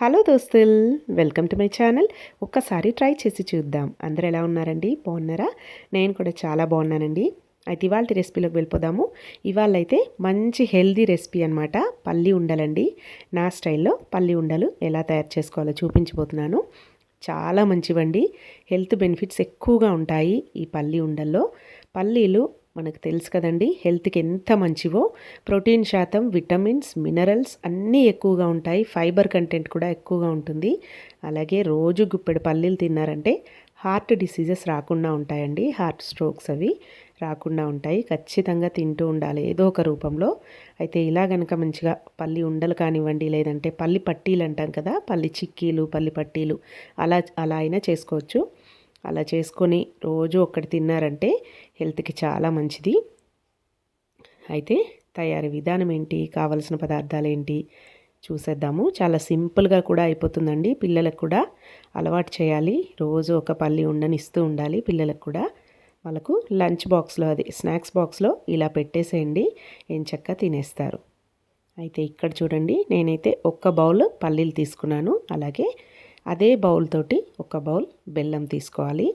Hello దోస్తుల్ welcome to my channel. ఒక్కసారి try చేసి చూద్దాం. అందరు ఎలా ఉన్నారండి? బాగున్నారా? నేను కూడా చాలా బాగున్నానండి. అయితే ఇవాళ రెసిపీలోకి వెళ్ళిపోదాము. ఇవాళ అయితే మంచి హెల్దీ రెసిపీ అనమాట పల్లి ఉండలండి. నా స్టైల్లో పల్లి ఉండలు ఎలా తయారు చేసుకోవాలో చూపించబోతున్నాను. చాలా మంచివండి. హెల్త్ బెనిఫిట్స్ ఎక్కువగా ఉంటాయి ఈ పల్లి ఉండల్లో. పల్లీలు మనకు తెలుసు కదండి హెల్త్కి ఎంత మంచివో. ప్రోటీన్ శాతం విటమిన్స్ మినరల్స్ అన్నీ ఎక్కువగా ఉంటాయి. ఫైబర్ కంటెంట్ కూడా ఎక్కువగా ఉంటుంది. అలాగే రోజు గుప్పెడు పల్లీలు తిన్నారంటే హార్ట్ డిసీజెస్ రాకుండా ఉంటాయండి. హార్ట్ స్ట్రోక్స్ అవి రాకుండా ఉంటాయి. ఖచ్చితంగా తింటూ ఉండాలి ఏదో ఒక రూపంలో. అయితే ఇలా కనుక మంచిగా పల్లి ఉండలు కానివ్వండి లేదంటే పల్లి పట్టీలు అంటాం కదా పల్లి చిక్కీలు పల్లి పట్టీలు అలా అలా అయినా చేసుకోవచ్చు. అలా చేసుకొని రోజు ఒక్కటి తిన్నారంటే హెల్త్కి చాలా మంచిది. అయితే తయారీ విధానం ఏంటి? కావలసిన పదార్థాలు ఏంటి? చూసేద్దాము. చాలా సింపుల్గా కూడా అయిపోతుందండి. పిల్లలకు కూడా అలవాటు చేయాలి. రోజు ఒక పల్లి ఉండని ఇస్తూ ఉండాలి పిల్లలకు కూడా. వాళ్ళకు లంచ్ బాక్స్లో అది స్నాక్స్ బాక్స్లో ఇలా పెట్టేసేయండి. ఏం చక్క తినేస్తారు. అయితే ఇక్కడ చూడండి నేనైతే ఒక్క బౌల్ పల్లీలు తీసుకున్నాను. అలాగే అదే బౌల్ తోటి ఒక బౌల్ బెల్లం తీసుకోవాలి.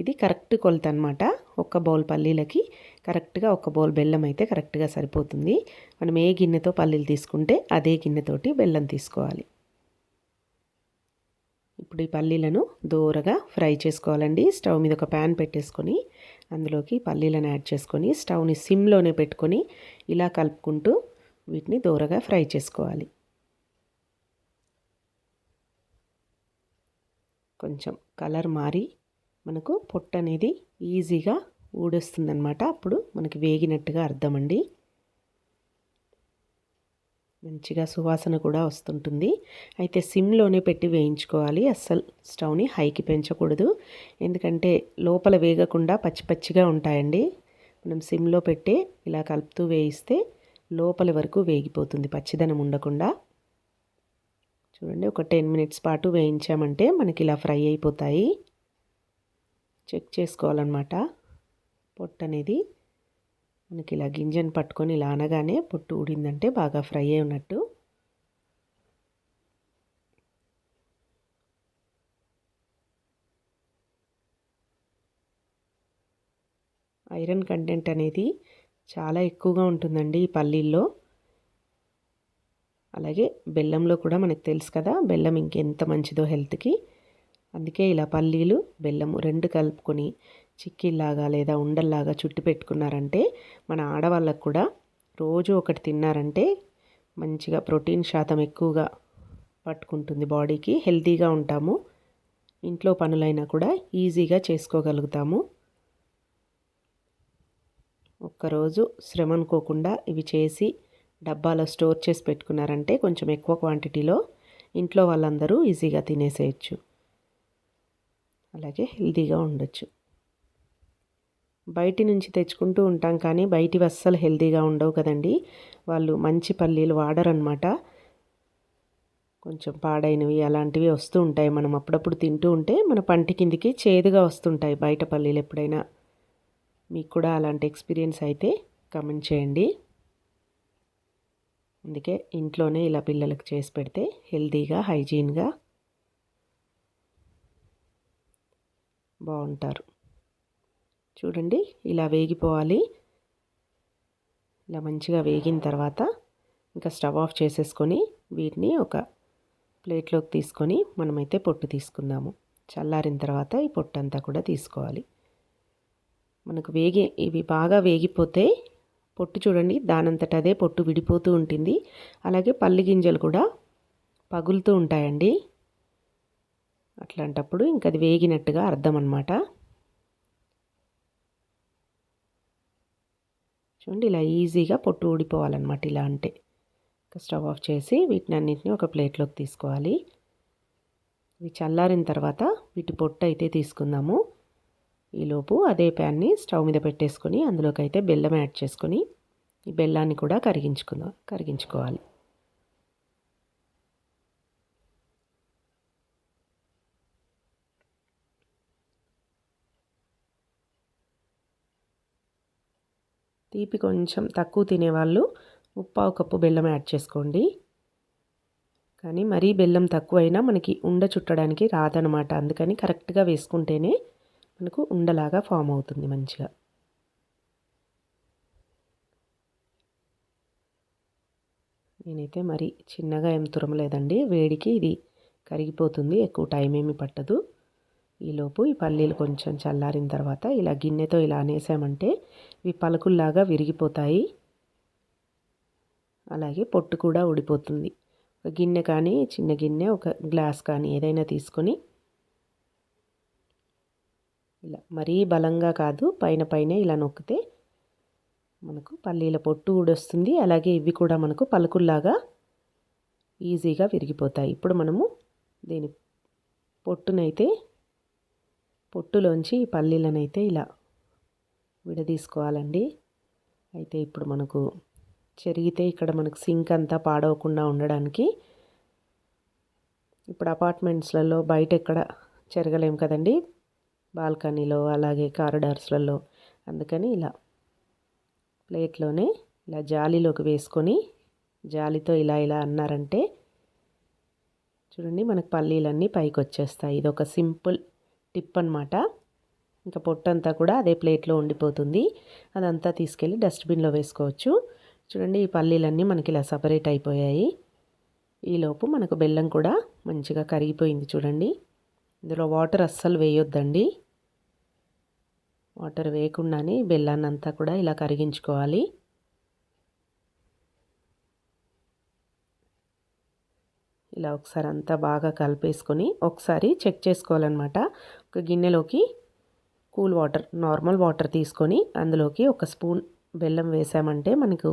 ఇది కరెక్ట్ కొలత అనమాట ఒక బౌల్ పల్లీలకి కరెక్ట్గా ఒక బౌల్ బెల్లం అయితే కరెక్ట్గా సరిపోతుంది. మనం ఏ గిన్నెతో పల్లీలు తీసుకుంటే అదే గిన్నెతోటి బెల్లం తీసుకోవాలి. ఇప్పుడు ఈ పల్లీలను దూరగా ఫ్రై చేసుకోవాలండి. స్టవ్ మీద ఒక ప్యాన్ పెట్టేసుకొని అందులోకి పల్లీలను యాడ్ చేసుకొని స్టవ్ని సిమ్లోనే పెట్టుకొని ఇలా కలుపుకుంటూ వీటిని దూరగా ఫ్రై చేసుకోవాలి. కొంచెం కలర్ మారి మనకు పొట్టు అనేది ఈజీగా ఊడొస్తుందనమాట అప్పుడు మనకి వేగినట్టుగా అర్థమండి. మంచిగా సువాసన కూడా వస్తుంటుంది. అయితే సిమ్లోనే పెట్టి వేయించుకోవాలి. అస్సలు స్టవ్ని హైకి పెంచకూడదు. ఎందుకంటే లోపల వేగకుండా పచ్చి పచ్చిగా ఉంటాయండి. మనం సిమ్లో పెట్టి ఇలా కలుపుతూ వేయిస్తే లోపల వరకు వేగిపోతుంది. పచ్చిదనం ఉండకుండా. చూడండి ఒక టెన్ మినిట్స్ పాటు వేయించామంటే మనకి ఇలా ఫ్రై అయిపోతాయి. చెక్ చేసుకోవాలన్నమాట. పొట్టు అనేది మనకి ఇలా గింజను పట్టుకొని ఇలా అనగానే పొట్టు ఊడిందంటే బాగా ఫ్రై అయి ఉన్నట్టు ఐరన్ కంటెంట్ అనేది చాలా ఎక్కువగా ఉంటుందండి ఈ పల్లీల్లో. అలాగే బెల్లంలో కూడా మనకు తెలుసు కదా బెల్లం ఇంకెంత మంచిదో హెల్త్కి. అందుకే ఇలా పల్లీలు బెల్లము రెండు కలుపుకొని చిక్కిల్లాగా లేదా ఉండల్లాగా చుట్టి పెట్టుకున్నారంటే మన ఆడవాళ్ళకు కూడా రోజు ఒకటి తిన్నారంటే మంచిగా ప్రోటీన్ శాతం ఎక్కువగా పట్టుకుంటుంది బాడీకి హెల్తీగా ఉంటాము. ఇంట్లో పనులైనా కూడా ఈజీగా చేసుకోగలుగుతాము. ఒక్కరోజు శ్రమ అనుకోకుండా ఇవి చేసి డబ్బాలో స్టోర్ చేసి పెట్టుకున్నారంటే కొంచెం ఎక్కువ క్వాంటిటీలో ఇంట్లో వాళ్ళందరూ ఈజీగా తినేసేయచ్చు. అలాగే హెల్తీగా ఉండొచ్చు. బయటి నుంచి తెచ్చుకుంటూ ఉంటాం కానీ బయటివి అస్సలు హెల్తీగా ఉండవు కదండి. వాళ్ళు మంచి పల్లీలు వాడరనమాట కొంచెం పాడైనవి అలాంటివి వస్తూ ఉంటాయి. మనం అప్పుడప్పుడు తింటూ ఉంటే మన పంటి కిందికి చేదుగా వస్తుంటాయి బయట పల్లీలు ఎప్పుడైనా. మీకు కూడా అలాంటి ఎక్స్పీరియన్స్ అయితే కమెంట్ చేయండి. అందుకే ఇంట్లోనే ఇలా పిల్లలకు చేసి పెడితే హెల్తీగా హైజీన్గా బాగుంటారు. చూడండి ఇలా వేగిపోవాలి. ఇలా మంచిగా వేగిన తర్వాత ఇంకా స్టవ్ ఆఫ్ చేసేసుకొని వీటిని ఒక ప్లేట్లోకి తీసుకొని మనమైతే పొట్టు తీసుకుందాము. చల్లారిన తర్వాత ఈ పొట్టు అంతా కూడా తీసుకోవాలి. మనకు వేగి ఇవి బాగా వేగిపోతే పొట్టు చూడండి దానంతట అదే పొట్టు విడిపోతూ ఉంటుంది. అలాగే పల్లి గింజలు కూడా పగులుతూ ఉంటాయండి. అట్లాంటప్పుడు ఇంకా అది వేగినట్టుగా అర్థం అనమాట చూడండి ఇలా ఈజీగా పొట్టు ఊడిపోవాలన్నమాట ఇలా అంటే. స్టవ్ ఆఫ్ చేసి వీటిని అన్నింటినీ ఒక ప్లేట్లోకి తీసుకోవాలి. ఇవి చల్లారిన తర్వాత వీటి పొట్టు అయితే తీసుకుందాము. ఈలోపు అదే ప్యాన్ని స్టవ్ మీద పెట్టేసుకొని అందులోకి అయితే బెల్లం యాడ్ చేసుకొని ఈ బెల్లాన్ని కూడా కరిగించుకుందాం కరిగించుకోవాలి. తీపి కొంచెం తక్కువ తినేవాళ్ళు ముప్పావు కప్పు బెల్లం యాడ్ చేసుకోండి. కానీ మరీ బెల్లం తక్కువైనా మనకి ఉండ చుట్టడానికి రాదనమాట అందుకని కరెక్ట్గా వేసుకుంటేనే మనకు ఉండలాగా ఫామ్ అవుతుంది మంచిగా. నేనైతే మరి చిన్నగా ఏం తురమలేదండి వేడికి ఇది కరిగిపోతుంది. ఎక్కువ టైం ఏమి పట్టదు. ఈలోపు ఈ పల్లీలు కొంచెం చల్లారిన తర్వాత ఇలా గిన్నెతో ఇలా అనేసామంటే ఇవి పలుకుల్లాగా విరిగిపోతాయి. అలాగే పొట్టు కూడా ఊడిపోతుంది. ఒక గిన్నె కానీ చిన్న గిన్నె ఒక గ్లాస్ కానీ ఏదైనా తీసుకొని ఇలా మరీ బలంగా కాదు పైన పైన ఇలా నొక్కితే మనకు పల్లీల పొట్టు ఊడొస్తుంది అలాగే ఇవి కూడా మనకు పలుకుల్లాగా ఈజీగా విరిగిపోతాయి. ఇప్పుడు మనము దీని పొట్టునైతే పొట్టులోంచి పల్లీలనైతే ఇలా విడదీసుకోవాలండి. అయితే ఇప్పుడు మనకు చెరిగితే ఇక్కడ మనకు సింక్ అంతా పాడవకుండా ఉండడానికి ఇప్పుడు అపార్ట్మెంట్స్లలో బయట ఎక్కడ చెరగలేము కదండి. బాల్కనీలో అలాగే కారిడార్స్లలో. అందుకని ఇలా ప్లేట్లోనే ఇలా జాలీలోకి వేసుకొని జాలితో ఇలా ఇలా అన్నారంటే చూడండి మనకు పల్లీలన్నీ పైకి వచ్చేస్తాయి ఇది ఒక సింపుల్ టిప్ అనమాట ఇంకా పొట్టంతా కూడా అదే ప్లేట్లో ఉండిపోతుంది. అదంతా తీసుకెళ్ళి డస్ట్బిన్లో వేసుకోవచ్చు. చూడండి ఈ పల్లీలన్నీ మనకి ఇలా సపరేట్ అయిపోయాయి. ఈలోపు మనకు బెల్లం కూడా మంచిగా కరిగిపోయింది చూడండి. ఇందులో వాటర్ అస్సలు వేయొద్దండి. వాటర్ వేయకుండానే బెల్లాన్ని అంతా కూడా ఇలా కరిగించుకోవాలి. ఇలా ఒకసారి అంతా బాగా కలిపేసుకొని ఒకసారి చెక్ చేసుకోవాలన్నమాట. ఒక గిన్నెలోకి కూల్ వాటర్ నార్మల్ వాటర్ తీసుకొని అందులోకి ఒక స్పూన్ బెల్లం వేసామంటే మనకు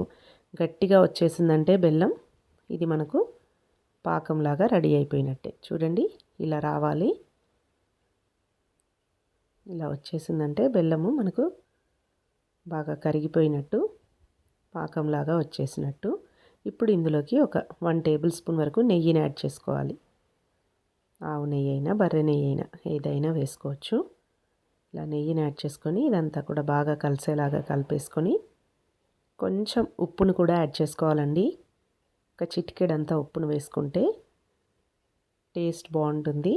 గట్టిగా వచ్చేసిందంటే బెల్లం. ఇది మనకు పాకంలాగా రెడీ అయిపోయినట్టే. చూడండి ఇలా రావాలి. ఇలా వచ్చేసిందంటే బెల్లము మనకు బాగా కరిగిపోయినట్టు పాకంలాగా వచ్చేసినట్టు. ఇప్పుడు ఇందులోకి ఒక వన్ టేబుల్ స్పూన్ వరకు నెయ్యిని యాడ్ చేసుకోవాలి. ఆవు నెయ్యి అయినా బర్రె నెయ్యి అయినా ఏదైనా వేసుకోవచ్చు. ఇలా నెయ్యిని యాడ్ చేసుకొని ఇదంతా కూడా బాగా కలిసేలాగా కలిపేసుకొని కొంచెం ఉప్పును కూడా యాడ్ చేసుకోవాలండి. ఒక చిటికెడంతా ఉప్పును వేసుకుంటే టేస్ట్ బాగుంటుంది.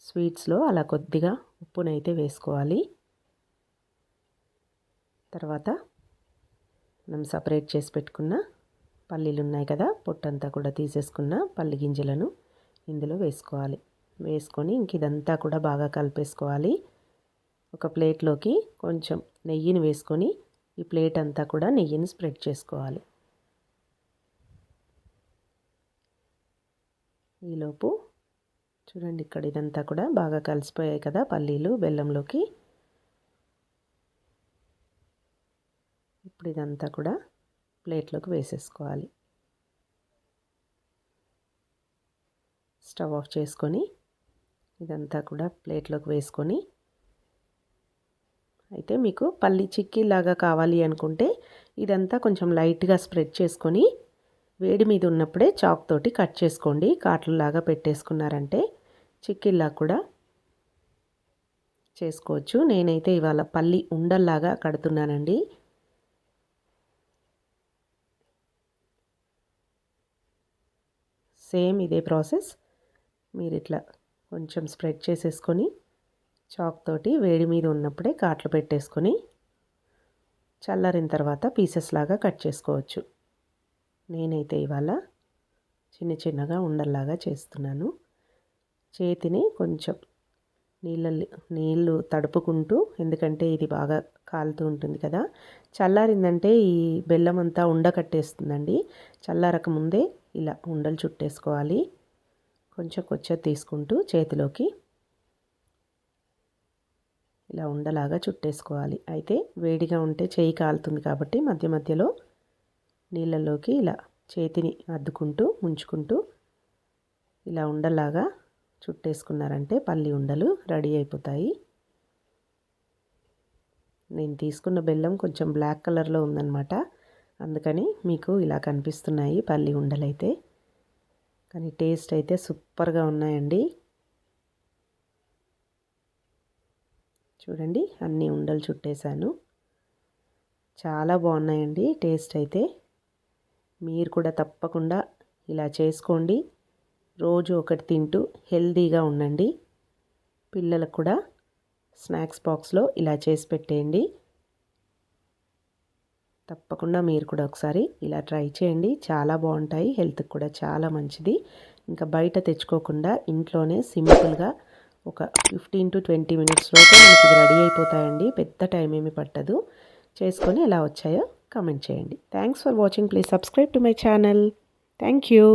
స్వీట్స్లో అలా కొద్దిగా ఉప్పునైతే వేసుకోవాలి. తర్వాత మనం సపరేట్ చేసి పెట్టుకున్న పల్లీలు ఉన్నాయి కదా పొట్టంతా కూడా తీసేసుకున్న పల్లి గింజలను ఇందులో వేసుకోవాలి. వేసుకొని ఇంక ఇదంతా కూడా బాగా కలిపేసుకోవాలి. ఒక ప్లేట్లోకి కొంచెం నెయ్యిని వేసుకొని ఈ ప్లేట్ అంతా కూడా నెయ్యిని స్ప్రెడ్ చేసుకోవాలి. ఈలోపు చూడండి ఇక్కడ ఇదంతా కూడా బాగా కలిసిపోయాయి కదా పల్లీలు బెల్లంలోకి. ఇప్పుడు ఇదంతా కూడా ప్లేట్లోకి వేసేసుకోవాలి. స్టవ్ ఆఫ్ చేసుకొని ఇదంతా కూడా ప్లేట్లోకి వేసుకొని. అయితే మీకు పల్లి చిక్కీలాగా కావాలి అనుకుంటే ఇదంతా కొంచెం లైట్గా స్ప్రెడ్ చేసుకొని వేడి మీద ఉన్నప్పుడే చాక్ తోటి కట్ చేసుకోండి. కాట్లలాగా పెట్టేసుకున్నారంటే చిక్కిల్లా కూడా చేసుకోవచ్చు. నేనైతే ఇవాళ పల్లి ఉండల్లాగా కడుతున్నానండి. సేమ్ ఇదే ప్రాసెస్. మీరు ఇట్లా కొంచెం స్ప్రెడ్ చేసేసుకొని చాక్ తోటి వేడి మీద ఉన్నప్పుడే కాట్లు పెట్టేసుకొని చల్లారిన తర్వాత పీసెస్ లాగా కట్ చేసుకోవచ్చు. నేనైతే ఇవాళ చిన్న చిన్నగా ఉండల్లాగా చేస్తున్నాను. చేతిని కొంచెం నీళ్ళల్లో నీళ్ళు తడుపుకుంటూ ఎందుకంటే ఇది బాగా కాలుతూ ఉంటుంది కదా. చల్లారిందంటే ఈ బెల్లం అంతా ఉండకట్టేస్తుందండి చల్లారక ముందే ఇలా ఉండలు చుట్టేసుకోవాలి. కొంచెం కొంచెం తీసుకుంటూ చేతిలోకి ఇలా ఉండలాగా చుట్టేసుకోవాలి. అయితే వేడిగా ఉంటే చేయి కాలుతుంది కాబట్టి మధ్య మధ్యలో నీళ్ళలోకి ఇలా చేతిని అద్దుకుంటూ ముంచుకుంటూ ఇలా ఉండలాగా చుట్టేసుకున్నారంటే పల్లి ఉండలు రెడీ అయిపోతాయి. నేను తీసుకున్న బెల్లం కొంచెం బ్లాక్ కలర్లో ఉందన్నమాట. అందుకని మీకు ఇలా కనిపిస్తున్నాయి పల్లి ఉండలైతే. కానీ టేస్ట్ అయితే సూపర్గా ఉన్నాయండి. చూడండి అన్ని ఉండలు చుట్టేశాను. చాలా బాగున్నాయండి టేస్ట్ అయితే. మీరు కూడా తప్పకుండా ఇలా చేసుకోండి. రోజు ఒకటి తింటూ హెల్తీగా ఉండండి. పిల్లలకు కూడా స్నాక్స్ బాక్స్లో ఇలా చేసి పెట్టేయండి. తప్పకుండా మీరు కూడా ఒకసారి ఇలా ట్రై చేయండి. చాలా బాగుంటాయి. హెల్త్కి కూడా చాలా మంచిది. ఇంకా బయట తెచ్చుకోకుండా ఇంట్లోనే సింపుల్గా ఒక ఫిఫ్టీన్ టు ట్వంటీ మినిట్స్లోనే మనకి రెడీ అయిపోతాయండి. పెద్ద టైం ఏమి పట్టదు. చేసుకొని ఎలా వచ్చాయో కమెంట్ చేయండి. Thanks for watching. Please subscribe to my channel. Thank you.